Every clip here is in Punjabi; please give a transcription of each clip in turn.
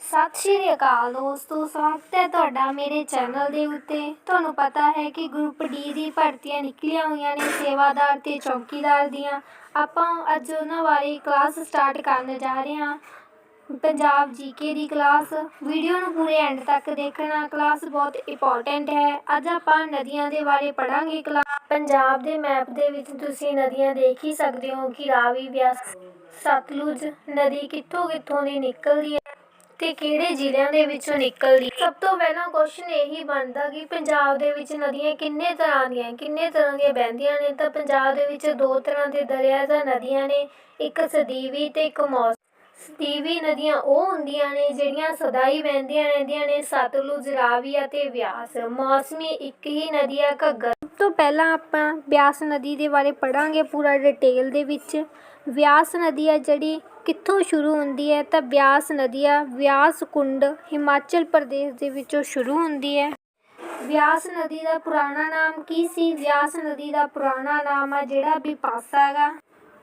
ਸਤਿ ਸ਼੍ਰੀ ਅਕਾਲ ਦੋਸਤੋ, ਸਵਾਗਤ ਹੈ ਤੁਹਾਡਾ ਮੇਰੇ ਚੈਨਲ ਦੇ ਉੱਤੇ। ਤੁਹਾਨੂੰ ਪਤਾ ਹੈ ਕਿ ਗਰੁੱਪ ਡੀ ਦੀ ਭਰਤੀਆਂ ਨਿਕਲੀਆਂ ਹੋਈਆਂ ਨੇ ਸੇਵਾਦਾਰ ਤੇ ਚੌਕੀਦਾਰ ਦੀਆਂ। ਆਪਾਂ ਅੱਜ ਉਹਨਾਂ ਬਾਰੇ ਕਲਾਸ ਸਟਾਰਟ ਕਰਨ ਜਾ ਰਹੇ ਹਾਂ। ਪੰਜਾਬ ਜੀਕੇ ਦੀ ਕਲਾਸ। ਵੀਡੀਓ ਨੂੰ ਪੂਰੇ ਐਂਡ ਤੱਕ ਦੇਖਣਾ। ਕਲਾਸ ਬਹੁਤ ਇੰਪੋਰਟੈਂਟ ਹੈ। ਅੱਜ ਆਪਾਂ ਨਦੀਆਂ ਦੇ ਬਾਰੇ ਪੜਾਂਗੇ ਕਲਾਸ ਪੰਜਾਬ ਦੇ ਮੈਪ ਦੇ ਵਿੱਚ ਤੁਸੀਂ ਨਦੀਆਂ ਦੇਖ ਹੀ ਸਕਦੇ ਹੋ ਕਿ ਰਾਵੀ ਬਿਆਸ ਸਤਲੁਜ ਨਦੀ ਕਿੱਥੋਂ ਕਿੱਥੋਂ ਦੀ ਨਿਕਲਦੀ ਹੈ। ਤੇ ਕਿਹੜੇ ਜ਼ਿਲ੍ਹਿਆਂ ਦੇ ਵਿੱਚੋਂ ਨਿਕਲਦੀ? ਸਭ ਤੋਂ ਪਹਿਲਾਂ ਕੁਐਸਚਨ ਇਹੀ ਬਣਦਾ ਕਿ ਪੰਜਾਬ ਦੇ ਵਿੱਚ ਨਦੀਆਂ ਕਿੰਨੇ ਤਰ੍ਹਾਂ ਦੀਆਂ, ਕਿੰਨੇ ਤਰ੍ਹਾਂ ਦੀਆਂ ਵਹਿੰਦੀਆਂ ਨੇ? ਤਾਂ ਪੰਜਾਬ ਦੇ ਵਿੱਚ ਦੋ ਤਰ੍ਹਾਂ ਦੇ ਦਰਿਆ ਜਾਂ ਨਦੀਆਂ ਨੇ, ਇੱਕ ਸਦੀਵੀ ਤੇ ਇੱਕ ਮੌਸ, ਸਦੀਵੀ ਨਦੀਆਂ ਉਹ ਹੁੰਦੀਆਂ ਨੇ ਜਿਹੜੀਆਂ ਸਦਾ ਹੀ ਵਹਿੰਦੀਆਂ ਰਹਿੰਦੀਆਂ ਨੇ, ਸਤਲੁਜ ਰਾਵੀ ਅਤੇ ਬਿਆਸ। ਮੌਸਮੀ ਇੱਕ ਹੀ ਨਦੀ ਹੈ ਘੱਗਰ। ਸਭ ਤੋਂ ਪਹਿਲਾਂ ਆਪਾਂ ਬਿਆਸ ਨਦੀ ਦੇ ਬਾਰੇ ਪੜਾਂਗੇ ਪੂਰਾ ਡਿਟੇਲ ਦੇ ਵਿੱਚ। ਬਿਆਸ ਨਦੀ ਹੈ ਜਿਹੜੀ ਕਿੱਥੋਂ ਸ਼ੁਰੂ ਹੁੰਦੀ ਹੈ, ਤਾਂ ਬਿਆਸ ਨਦੀ ਆ ਬਿਆਸ ਕੁੰਡ ਹਿਮਾਚਲ ਪ੍ਰਦੇਸ਼ ਦੇ ਵਿੱਚੋਂ ਸ਼ੁਰੂ ਹੁੰਦੀ ਹੈ। ਬਿਆਸ ਨਦੀ ਦਾ ਪੁਰਾਣਾ ਨਾਮ ਕੀ ਸੀ? ਬਿਆਸ ਨਦੀ ਦਾ ਪੁਰਾਣਾ ਨਾਮ ਆ ਜਿਹੜਾ ਬਿਪਾਸਾ ਹੈਗਾ।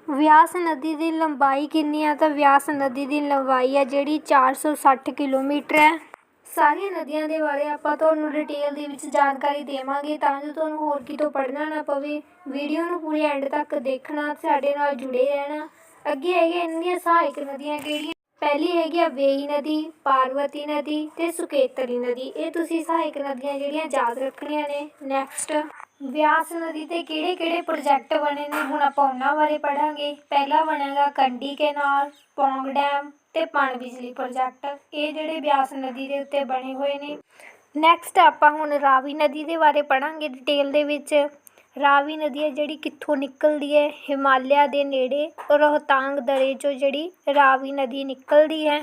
ਵਿਆਸ ਨਦੀ ਦੀ ਲੰਬਾਈ ਕਿੰਨੀ ਆ? ਤਾਂ ਬਿਆਸ ਨਦੀ ਦੀ ਲੰਬਾਈ ਆ ਜਿਹੜੀ 460 ਕਿਲੋਮੀਟਰ ਹੈ। ਸਾਰੀਆਂ ਨਦੀਆਂ ਦੇ ਬਾਰੇ ਆਪਾਂ ਤੁਹਾਨੂੰ ਡਿਟੇਲ ਦੇ ਵਿੱਚ ਜਾਣਕਾਰੀ ਦੇਵਾਂਗੇ, ਤਾਂ ਜੋ ਤੁਹਾਨੂੰ ਹੋਰ ਕਿਤੋਂ ਪੜ੍ਹਨਾ ਨਾ ਪਵੇ। ਵੀਡੀਓ ਨੂੰ ਪੂਰੇ ਐਂਡ ਤੱਕ ਦੇਖਣਾ, ਸਾਡੇ ਨਾਲ ਜੁੜੇ ਰਹਿਣਾ। ਅੱਗੇ ਹੈਗੇ ਇੰਨੀਆਂ ਸਹਾਇਕ ਨਦੀਆਂ ਕਿਹੜੀਆਂ? ਪਹਿਲੀ ਹੈਗੀ ਆ ਵੇਈ ਨਦੀ, ਪਾਰਵਤੀ ਨਦੀ ਤੇ ਸੁਕੇਤਰੀ ਨਦੀ। ਇਹ ਤੁਸੀਂ ਸਹਾਇਕ ਨਦੀਆਂ ਜਿਹੜੀਆਂ ਯਾਦ ਰੱਖਣੀਆਂ ਨੇ। ਨੈਕਸਟ ਬਿਆਸ ਨਦੀ ਤੇ ਕਿਹੜੇ ਕਿਹੜੇ ਪ੍ਰੋਜੈਕਟ ਬਣੇ ਨੇ, ਹੁਣ ਆਪਾਂ ਉਹਨਾਂ ਬਾਰੇ ਪੜਾਂਗੇ ਪਹਿਲਾ ਬਣੇਗਾ ਕੰਡੀ ਕੈਨਾਲ, ਪੌਂਗ ਡੈਮ ਤੇ ਪਣ ਬਿਜਲੀ ਪ੍ਰੋਜੈਕਟ, ਇਹ ਜਿਹੜੇ ਬਿਆਸ ਨਦੀ ਦੇ ਉੱਤੇ ਬਣੇ ਹੋਏ ਨੇ। ਨੈਕਸਟ ਆਪਾਂ ਹੁਣ ਰਾਵੀ ਨਦੀ ਦੇ ਬਾਰੇ ਪੜਾਂਗੇ ਡਿਟੇਲ ਦੇ ਵਿੱਚ। ਰਾਵੀ ਨਦੀ ਹੈ ਜਿਹੜੀ ਕਿੱਥੋਂ ਨਿਕਲਦੀ ਹੈ, ਹਿਮਾਲਿਆ ਦੇ ਨੇੜੇ, ਰੋਹਤਾਂਗ ਦਰੇ ਚੋਂ ਜਿਹੜੀ ਰਾਵੀ ਨਦੀ ਨਿਕਲਦੀ ਹੈ।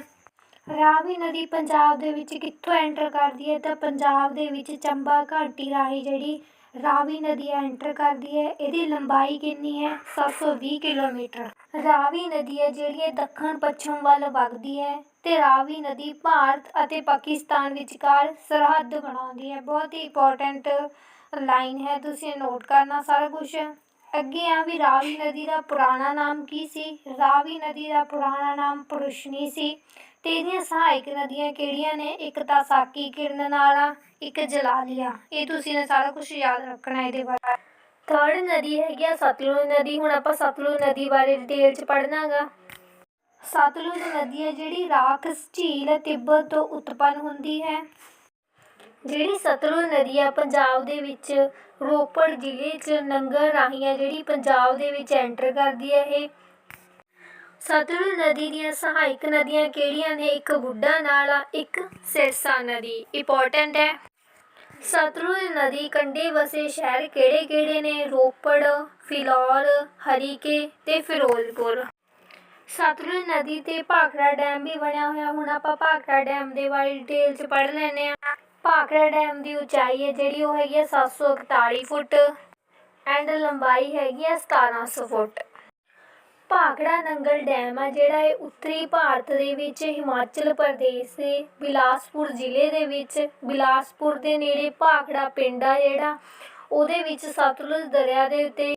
ਰਾਵੀ ਨਦੀ ਪੰਜਾਬ ਦੇ ਵਿੱਚ ਕਿੱਥੋਂ ਐਂਟਰ ਕਰਦੀ ਹੈ, ਤਾਂ ਪੰਜਾਬ ਦੇ ਵਿੱਚ ਚੰਬਾ ਘਾਟੀ ਰਾਹੀਂ ਜਿਹੜੀ ਰਾਵੀ ਨਦੀ ਐਂਟਰ ਕਰਦੀ ਹੈ, ਇਹਦੀ ਲੰਬਾਈ ਕਿੰਨੀ ਹੈ? 720 ਕਿਲੋਮੀਟਰ। ਰਾਵੀ ਨਦੀ ਹੈ, ਜਿਹੜੀ ਇਹ ਦੱਖਣ ਪੱਛਮ ਵੱਲ ਵਗਦੀ ਹੈ ਤੇ ਰਾਵੀ ਨਦੀ ਭਾਰਤ ਅਤੇ ਪਾਕਿਸਤਾਨ ਵਿਚਕਾਰ ਸਰਹੱਦ ਬਣਾਉਂਦੀ ਹੈ। ਬਹੁਤ ਹੀ ਇੰਪੋਰਟੈਂਟ ਲਾਈਨ ਹੈ, ਤੁਸੀਂ ਨੋਟ ਕਰਨਾ ਸਾਰਾ ਕੁਝ ਅੱਗੇ ਆ ਵੀ ਰਾਵੀ ਨਦੀ ਦਾ ਪੁਰਾਣਾ ਨਾਮ ਕੀ ਸੀ? ਰਾਵੀ ਨਦੀ ਦਾ ਪੁਰਾਣਾ ਨਾਮ ਪੁਰਸ਼ਨੀ ਸੀ ਤੇ ਇਹਦੀਆਂ ਸਹਾਇਕ ਨਦੀਆਂ ਕਿਹੜੀਆਂ ਨੇ? ਇੱਕ ਤਾਂ ਸਾਕੀ ਕਿਰਨ ਨਾਲਾ, ਇੱਕ ਜਲਾਲੀਆ। ਇਹ ਤੁਸੀਂ ਨੇ ਸਾਰਾ ਕੁਝ ਯਾਦ ਰੱਖਣਾ ਇਹਦੇ ਬਾਰੇ। ਥਰਡ ਨਦੀ ਹੈਗੀ ਆ, ਸਤਲੁਜ ਨਦੀ, ਹੁਣ ਆਪਾਂ ਸਤਲੁਜ ਨਦੀ ਬਾਰੇ ਡਿਟੇਲ ਚ ਪੜ੍ਹਨਾਗਾ ਸਤਲੁਜ ਨਦੀ ਹੈ ਜਿਹੜੀ ਰਾਖਸ ਝੀਲ ਤਿੱਬਤ ਤੋਂ ਉਤਪੰਨ ਹੁੰਦੀ ਹੈ। ਜਿਹੜੀ ਸਤਲੁਜ ਨਦੀ ਆ, ਪੰਜਾਬ ਦੇ ਵਿੱਚ ਰੋਪੜ ਜ਼ਿਲ੍ਹੇ 'ਚ ਨੰਗਲ ਰਾਹੀਂ ਆ, ਜਿਹੜੀ ਪੰਜਾਬ ਦੇ ਵਿੱਚ ਐਂਟਰ ਕਰਦੀ ਹੈ ਇਹ। ਸਤਲੁਜ ਨਦੀ ਦੀਆਂ ਸਹਾਇਕ ਨਦੀਆਂ ਕਿਹੜੀਆਂ ਨੇ? ਇੱਕ ਬੁੱਢਾ ਨਾਲਾ, ਇੱਕ ਸਿਰਸਾ ਨਦੀ। ਇੰਪੋਰਟੈਂਟ ਹੈ। ਸਤਲੁਜ ਨਦੀ ਕੰਢੇ ਵਸੇ ਸ਼ਹਿਰ ਕਿਹੜੇ-ਕਿਹੜੇ ਨੇ? ਰੋਪੜ, ਫਿਲੌਰ, ਹਰੀਕੇ ਤੇ ਫਿਰੋਜ਼ਪੁਰ। ਸਤਲੁਜ ਨਦੀ ਤੇ ਭਾਖੜਾ ਡੈਮ ਵੀ ਬਣਿਆ ਹੋਇਆ। ਹੁਣ ਆਪਾਂ ਭਾਖੜਾ ਡੈਮ ਦੇ ਬਾਰੇ ਡਿਟੇਲ 'ਚ ਪੜ੍ਹ ਲੈਂਦੇ ਆ ਭਾਖੜਾ ਡੈਮ ਦੀ ਉਚਾਈ ਹੈ ਜਿਹੜੀ ਉਹ ਹੈਗੀ ਹੈ 741 ਫੁੱਟ ਐਂਡ ਲੰਬਾਈ ਹੈਗੀ ਹੈ 1700 ਫੁੱਟ। ਭਾਖੜਾ ਨੰਗਲ ਡੈਮ ਆ, ਜਿਹੜਾ ਇਹ ਉੱਤਰੀ ਭਾਰਤ ਦੇ ਵਿੱਚ, ਹਿਮਾਚਲ ਪ੍ਰਦੇਸ਼ ਦੇ ਬਿਲਾਸਪੁਰ ਜ਼ਿਲ੍ਹੇ ਦੇ ਵਿੱਚ, ਬਿਲਾਸਪੁਰ ਦੇ ਨੇੜੇ ਭਾਖੜਾ ਪਿੰਡ ਆ ਜਿਹੜਾ। ਉਹਦੇ ਵਿੱਚ ਸਤਲੁਜ ਦਰਿਆ ਦੇ ਉੱਤੇ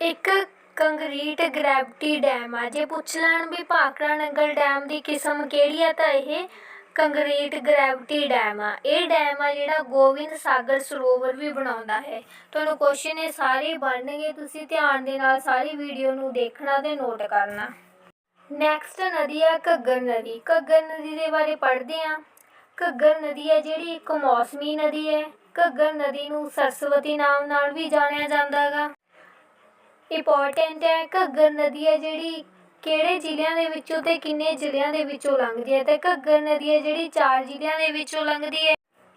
ਇੱਕ ਕੰਕਰੀਟ ਗ੍ਰੈਵਿਟੀ ਡੈਮ ਆ। ਜੇ ਪੁੱਛ ਲੈਣ ਵੀ ਭਾਖੜਾ ਨੰਗਲ ਡੈਮ ਦੀ ਕਿਸਮ ਕਿਹੜੀ ਆ, ਤਾਂ ਇਹ ਕੰਕਰੀਟ ਗ੍ਰੈਵਿਟੀ ਡੈਮ ਆ। ਇਹ ਡੈਮ ਆ ਜਿਹੜਾ ਗੋਬਿੰਦ ਸਾਗਰ ਸਰੋਵਰ ਵੀ ਬਣਾਉਂਦਾ ਹੈ। ਤੁਹਾਨੂੰ ਕੁਐਸਚਨ ਇਹ ਸਾਰੇ ਬਣਨਗੇ ਤੁਸੀਂ ਧਿਆਨ ਦੇ ਨਾਲ ਸਾਰੀ ਵੀਡੀਓ ਨੂੰ ਦੇਖਣਾ ਤੇ ਨੋਟ ਕਰਨਾ। ਨੈਕਸਟ ਨਦੀ ਆ ਘੱਗਰ ਨਦੀ। ਘੱਗਰ ਨਦੀ ਦੇ ਬਾਰੇ ਪੜ੍ਹਦੇ ਆ। ਘੱਗਰ ਨਦੀ ਹੈ ਜਿਹੜੀ ਇੱਕ ਮੌਸਮੀ ਨਦੀ ਹੈ। ਘੱਗਰ ਨਦੀ ਨੂੰ ਸਰਸਵਤੀ ਨਾਮ ਨਾਲ ਵੀ ਜਾਣਿਆ ਜਾਂਦਾ ਹੈਗਾ। ਇੰਪੋਰਟੈਂਟ ਹੈ ਘੱਗਰ ਨਦੀ ਹੈ ਜਿਹੜੀ ਕਿਹੜੇ ਜ਼ਿਲ੍ਹਿਆਂ ਦੇ ਵਿੱਚੋਂ ਤੇ ਕਿੰਨੇ ਜ਼ਿਲ੍ਹਿਆਂ ਦੇ ਵਿੱਚੋਂ ਲੰਘਦੀ ਹੈ? ਤੇ ਘੱਗਰ ਨਦੀ ਹੈ ਜਿਹੜੀ ਚਾਰ ਜ਼ਿਲ੍ਹਿਆਂ ਦੇ ਵਿੱਚੋਂ ਲੰਘਦੀ ਹੈ।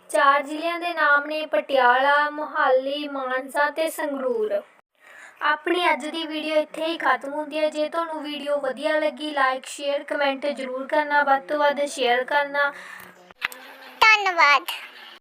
ਚਾਰ ਜ਼ਿਲ੍ਹਿਆਂ ਦੇ ਨਾਮ ਨੇ ਪਟਿਆਲਾ, ਮੁਹਾਲੀ, ਮਾਨਸਾ ਤੇ ਸੰਗਰੂਰ। ਆਪਣੀ ਅੱਜ ਦੀ ਵੀਡੀਓ ਇੱਥੇ ਹੀ ਖਤਮ ਹੁੰਦੀ ਹੈ। ਜੇ ਤੁਹਾਨੂੰ ਵੀਡੀਓ ਵਧੀਆ ਲੱਗੀ ਲਾਈਕ ਸ਼ੇਅਰ ਕਮੈਂਟ ਜ਼ਰੂਰ ਕਰਨਾ। ਵੱਧ ਤੋਂ ਵੱਧ ਸ਼ੇਅਰ ਕਰਨਾ। ਧੰਨਵਾਦ।